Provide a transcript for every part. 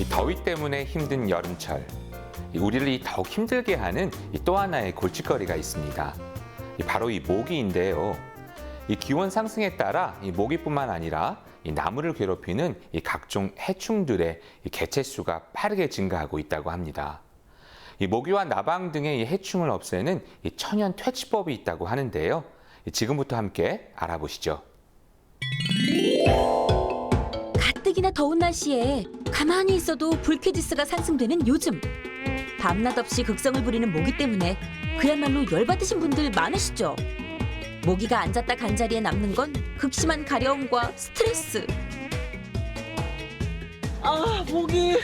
이 더위 때문에 힘든 여름철. 이 우리를 이 더욱 힘들게 하는 이또 하나의 골칫거리가 있습니다. 이 바로 이 모기인데요. 이 기온 상승에 따라 이 모기뿐만 아니라 이 나무를 괴롭히는 이 각종 해충들의 이 개체 수가 빠르게 증가하고 있다고 합니다. 이 모기와 나방 등의 이 해충을 없애는 이 천연 퇴치법이 있다고 하는데요. 이 지금부터 함께 알아보시죠. 가뜩이나 더운 날씨에 가만히 있어도 불쾌지수가 상승되는 요즘 밤낮 없이 극성을 부리는 모기 때문에 그야말로 열받으신 분들 많으시죠? 모기가 앉았다 간 자리에 남는 건 극심한 가려움과 스트레스 아 목이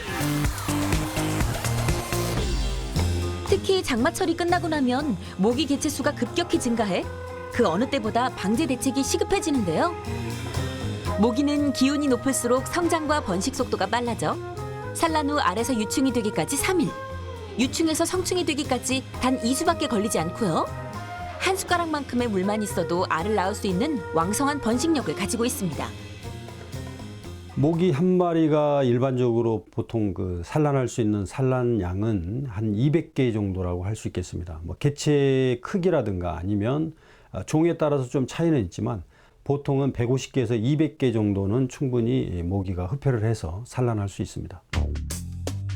특히 장마철이 끝나고 나면 모기 개체 수가 급격히 증가해 그 어느 때보다 방제 대책이 시급해지는데요. 모기는 기온이 높을수록 성장과 번식 속도가 빨라져 산란 후 알에서 유충이 되기까지 3일, 유충에서 성충이 되기까지 단 2수밖에 걸리지 않고요. 한 숟가락만큼의 물만 있어도 알을 낳을 수 있는 왕성한 번식력을 가지고 있습니다. 모기 한 마리가 일반적으로 보통 그 산란할 수 있는 산란량은 한 200개 정도라고 할 수 있겠습니다. 뭐 개체 크기라든가 아니면 아, 종에 따라서 좀 차이는 있지만 보통은 150개에서 200개 정도는 충분히 모기가 흡혈을 해서 산란할 수 있습니다.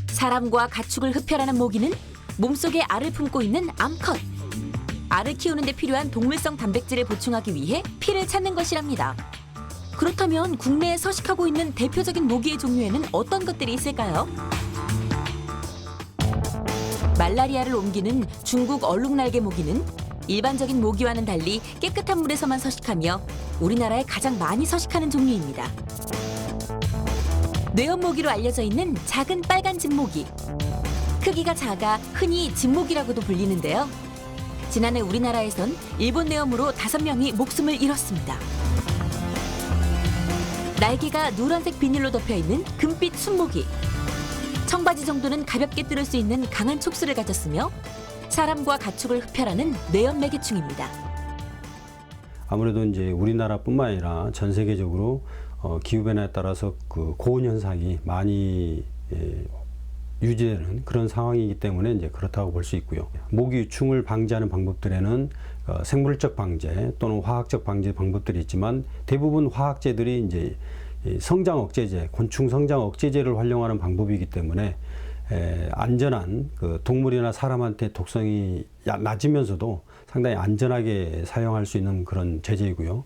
사람과 가축을 흡혈하는 모기는 몸속에 알을 품고 있는 암컷. 알을 키우는 데 필요한 동물성 단백질을 보충하기 위해 피를 찾는 것이랍니다. 그렇다면 국내에 서식하고 있는 대표적인 모기의 종류에는 어떤 것들이 있을까요? 말라리아를 옮기는 중국 얼룩날개 모기는 일반적인 모기와는 달리 깨끗한 물에서만 서식하며 우리나라에 가장 많이 서식하는 종류입니다. 뇌염모기로 알려져 있는 작은 빨간 진모기. 크기가 작아 흔히 진모기라고도 불리는데요. 지난해 우리나라에선 일본 뇌염으로 다섯 명이 목숨을 잃었습니다. 날개가 노란색 비닐로 덮여 있는 금빛 순모기. 청바지 정도는 가볍게 뚫을 수 있는 강한 촉수를 가졌으며 사람과 가축을 흡혈하는 뇌염 매개충입니다. 아무래도 이제 우리나라뿐만 아니라 전 세계적으로 어, 기후 변화에 따라서 그 고온 현상이 많이 예, 유지되는 그런 상황이기 때문에 이제 그렇다고 볼 수 있고요. 모기 유충을 방지하는 방법들에는 어, 생물적 방제 또는 화학적 방제 방법들이 있지만 대부분 화학제들이 이제 이 성장 억제제, 곤충 성장 억제제를 활용하는 방법이기 때문에 에, 안전한 그 동물이나 사람한테 독성이 야- 낮으면서도 상당히 안전하게 사용할 수 있는 그런 제재이고요.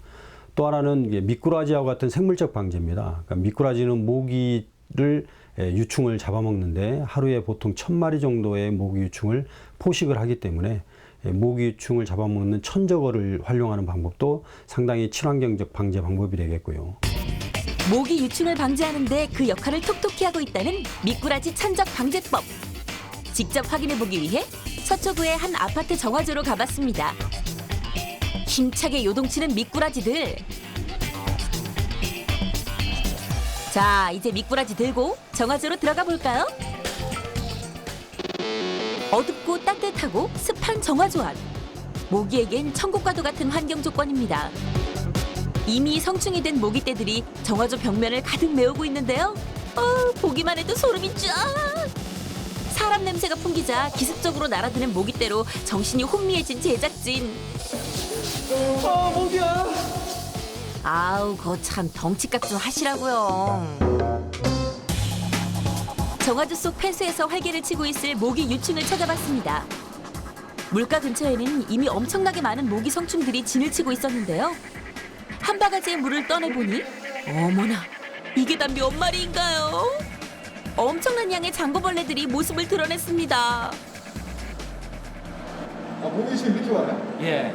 또 하나는 이게 미꾸라지하고 같은 생물적 방제입니다. 그러니까 미꾸라지는 모기를 에, 유충을 잡아먹는데 하루에 보통 천 마리 정도의 모기 유충을 포식을 하기 때문에 에, 모기 유충을 잡아먹는 천적어를 활용하는 방법도 상당히 친환경적 방제 방법이 되겠고요. 모기 유충을 방지하는데 그 역할을 톡톡히 하고 있다는 미꾸라지 천적 방제법. 직접 확인해 보기 위해 서초구의 한 아파트 정화조로 가봤습니다. 힘차게 요동치는 미꾸라지들. 자, 이제 미꾸라지 들고 정화조로 들어가 볼까요? 어둡고 따뜻하고 습한 정화조 안. 모기에겐 천국과도 같은 환경 조건입니다. 이미 성충이 된 모기떼들이 정화조 벽면을 가득 메우고 있는데요. 어, 보기만 해도 소름이 쫙! 사람 냄새가 풍기자 기습적으로 날아드는 모기떼로 정신이 혼미해진 제작진. 아 목이야 아우, 거참 덩치값 좀 하시라고요. 정화조 속 폐수에서 활개를 치고 있을 모기 유충을 찾아봤습니다. 물가 근처에는 이미 엄청나게 많은 모기 성충들이 진을 치고 있었는데요. 한 바가지의 물을 떠내보니 어머나 이게 다 몇 마리인가요? 엄청난 양의 장고벌레들이 모습을 드러냈습니다. 아, 목이 지금 이렇게 많아요? 예.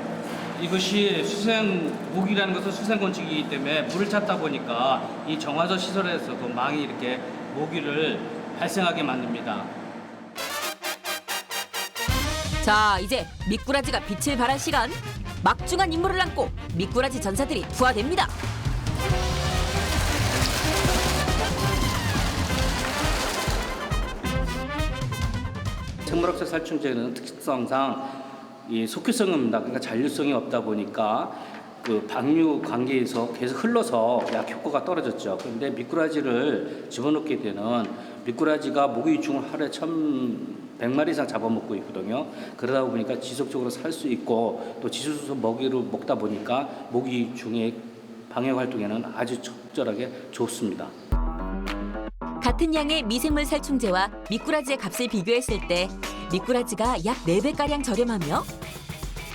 이것이 수생 모기라는 것은 수생 건축이기 때문에 물을 찾다 보니까 이 정화조 시설에서도 망이 이렇게 모기를 발생하게 만듭니다. 자 이제 미꾸라지가 빛을 발할 시간 막중한 임무를 안고 미꾸라지 전사들이 부하됩니다. 생물학적 살충제는 특성상 이 속효성입니다. 그러니까 잔류성이 없다 보니까 그 방류 관계에서 계속 흘러서 약 효과가 떨어졌죠. 그런데 미꾸라지를 집어넣게 되는 미꾸라지가 모기 유충을 하루에 1,100마리 이상 잡아먹고 있거든요. 그러다 보니까 지속적으로 살 수 있고 또 지수수 먹이를 먹다 보니까 모기유충의 방역 활동에는 아주 적절하게 좋습니다. 같은 양의 미생물 살충제와 미꾸라지의 값을 비교했을 때 미꾸라지가 약 4배가량 저렴하며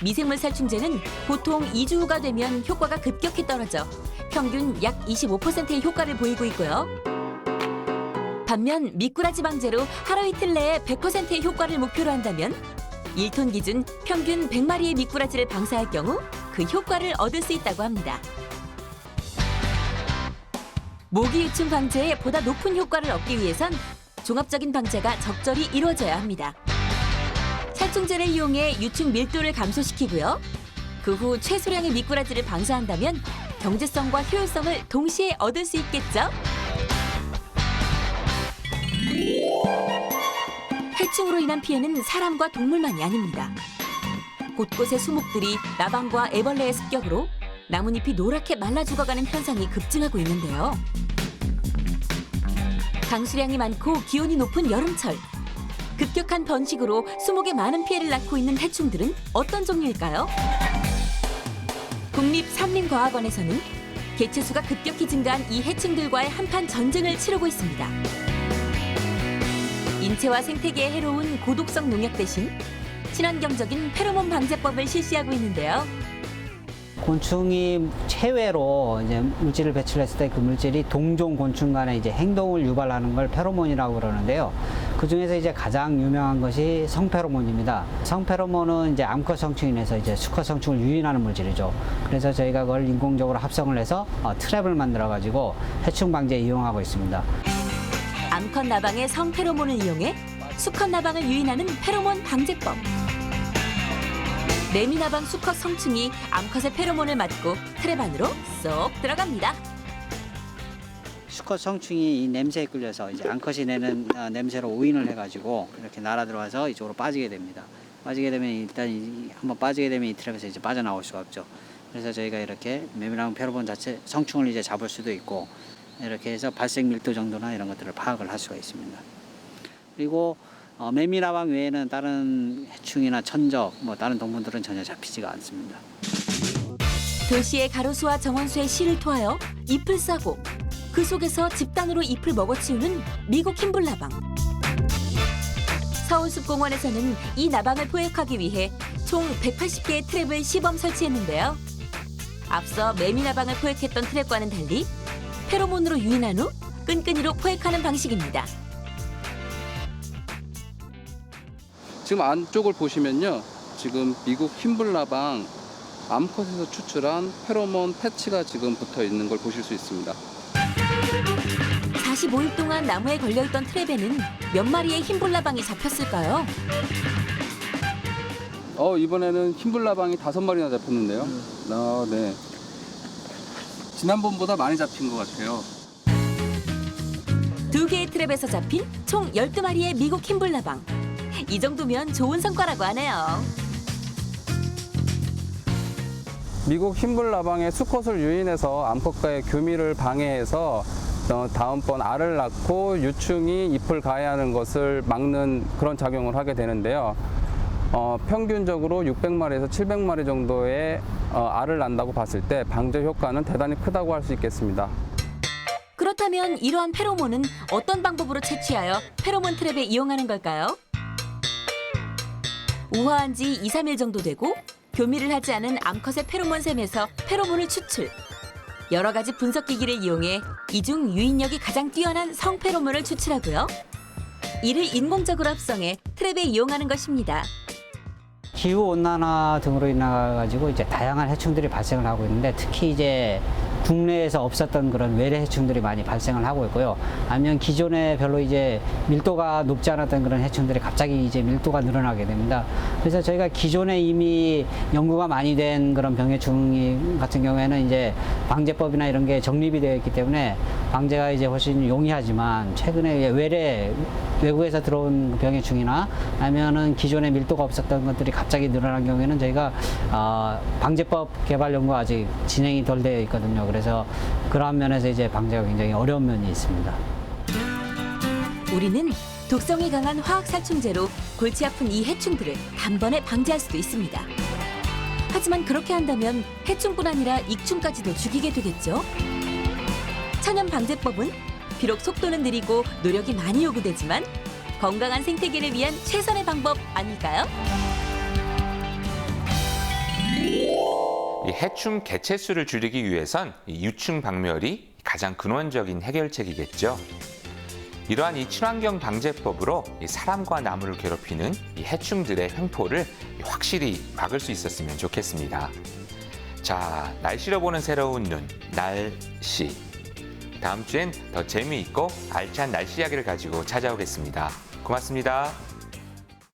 미생물 살충제는 보통 2주 후가 되면 효과가 급격히 떨어져 평균 약 25%의 효과를 보이고 있고요. 반면 미꾸라지 방제로 하루 이틀 내에 100%의 효과를 목표로 한다면 1톤 기준 평균 100마리의 미꾸라지를 방사할 경우 그 효과를 얻을 수 있다고 합니다. 모기 유충 방제에 보다 높은 효과를 얻기 위해선 종합적인 방제가 적절히 이루어져야 합니다. 살충제를 이용해 유충 밀도를 감소시키고요. 그 후 최소량의 미꾸라지를 방사한다면 경제성과 효율성을 동시에 얻을 수 있겠죠. 해충으로 인한 피해는 사람과 동물만이 아닙니다. 곳곳의 수목들이 나방과 애벌레의 습격으로 나뭇잎이 노랗게 말라 죽어가는 현상이 급증하고 있는데요. 강수량이 많고 기온이 높은 여름철. 급격한 번식으로 수목에 많은 피해를 낳고 있는 해충들은 어떤 종류일까요? 국립산림과학원에서는 개체수가 급격히 증가한 이 해충들과의 한판 전쟁을 치르고 있습니다. 인체와 생태계에 해로운 고독성 농약 대신 친환경적인 페로몬 방제법을 실시하고 있는데요. 곤충이 체외로 이제 물질을 배출했을 때 그 물질이 동종 곤충 간의 이제 행동을 유발하는 걸 페로몬이라고 그러는데요. 그 중에서 이제 가장 유명한 것이 성페로몬입니다. 성페로몬은 이제 암컷 성충인에서 이제 수컷 성충을 유인하는 물질이죠. 그래서 저희가 그걸 인공적으로 합성을 해서 어, 트랩을 만들어 가지고 해충 방제에 이용하고 있습니다. 암컷 나방의 성페로몬을 이용해 수컷 나방을 유인하는 페로몬 방제법. 매미나방 수컷 성충이 암컷의 페로몬을 맡고 트랩 안으로 쏙 들어갑니다. 수컷 성충이 이 냄새에 끌려서 이제 암컷이 내는 어, 냄새로 오인을 해가지고 이렇게 날아 들어와서 이쪽으로 빠지게 됩니다. 빠지게 되면 일단 이- 한번 빠지게 되면 이 트랩에서 이제 빠져나올 수가 없죠. 그래서 저희가 이렇게 매미랑 페로몬 자체 성충을 이제 잡을 수도 있고 이렇게 해서 발생 밀도 정도나 이런 것들을 파악을 할 수가 있습니다. 그리고 어, 매미나방 외에는 다른 해충이나 천적, 뭐 다른 동물들은 전혀 잡히지가 않습니다. 도시의 가로수와 정원수의 씨를 토하여 잎을 싸고 그 속에서 집단으로 잎을 먹어치우는 미국 흰불나방. 서울숲공원에서는 이 나방을 포획하기 위해 총 180개의 트랩을 시범 설치했는데요. 앞서 매미나방을 포획했던 트랩과는 달리 페로몬으로 유인한 후 끈끈이로 포획하는 방식입니다. 지금 안쪽을 보시면요. 지금 미국 흰불나방 암컷에서 추출한 페로몬 패치가 지금 붙어 있는 걸 보실 수 있습니다. 45일 동안 나무에 걸려있던 트랩에는 몇 마리의 흰볼나방이 잡혔을까요? 어, 이번에는 흰불나방이 다섯 마리나 잡혔는데요. 아, 네. 지난번보다 많이 잡힌 것 같아요. 두 개의 트랩에서 잡힌 총 12마리의 미국 흰불나방. 이 정도면 좋은 성과라고 하네요. 미국 흰불나방의 수컷을 유인해서 암컷과의 교미를 방해해서 어, 다음번 알을 낳고 유충이 잎을 가해하는 것을 막는 그런 작용을 하게 되는데요. 어, 평균적으로 600마리에서 700마리 정도의 어, 알을 낳는다고 봤을 때 방제 효과는 대단히 크다고 할 수 있겠습니다. 그렇다면 이러한 페로몬은 어떤 방법으로 채취하여 페로몬 트랩에 이용하는 걸까요? 우화한 지 2, 3일 정도 되고 교미를 하지 않은 암컷의 페로몬 샘에서 페로몬을 추출. 여러 가지 분석 기기를 이용해 이중 유인력이 가장 뛰어난 성 페로몬을 추출하고요. 이를 인공적으로 합성해 트랩에 이용하는 것입니다. 기후 온난화 등으로 인해 가지고 이제 다양한 해충들이 발생을 하고 있는데 특히 이제 국내에서 없었던 그런 외래 해충들이 많이 발생을 하고 있고요. 아니면 기존에 별로 이제 밀도가 높지 않았던 그런 해충들이 갑자기 이제 밀도가 늘어나게 됩니다. 그래서 저희가 기존에 이미 연구가 많이 된 그런 병해충 같은 경우에는 이제 방제법이나 이런 게 정립이 되어 있기 때문에 방제가 이제 훨씬 용이하지만 최근에 외래 외국에서 들어온 병해충이나 아니면은 기존에 밀도가 없었던 것들이 갑자기 늘어난 경우에는 저희가 어, 방제법 개발 연구가 아직 진행이 덜 되어 있거든요. 그래서 그러한 면에서 이제 방제가 굉장히 어려운 면이 있습니다. 우리는 독성이 강한 화학 살충제로 골치 아픈 이 해충들을 단번에 방지할 수도 있습니다. 하지만 그렇게 한다면 해충뿐 아니라 익충까지도 죽이게 되겠죠. 천연 방제법은 비록 속도는 느리고 노력이 많이 요구되지만 건강한 생태계를 위한 최선의 방법 아닐까요? 이 해충 개체수를 줄이기 위해선 이 유충 박멸이 가장 근원적인 해결책이겠죠. 이러한 이 친환경 방제법으로 이 사람과 나무를 괴롭히는 이 해충들의 횡포를 확실히 막을 수 있었으면 좋겠습니다. 자, 날씨로 보는 새로운 눈, 날씨. 다음 주엔 더 재미있고 알찬 날씨 이야기를 가지고 찾아오겠습니다. 고맙습니다.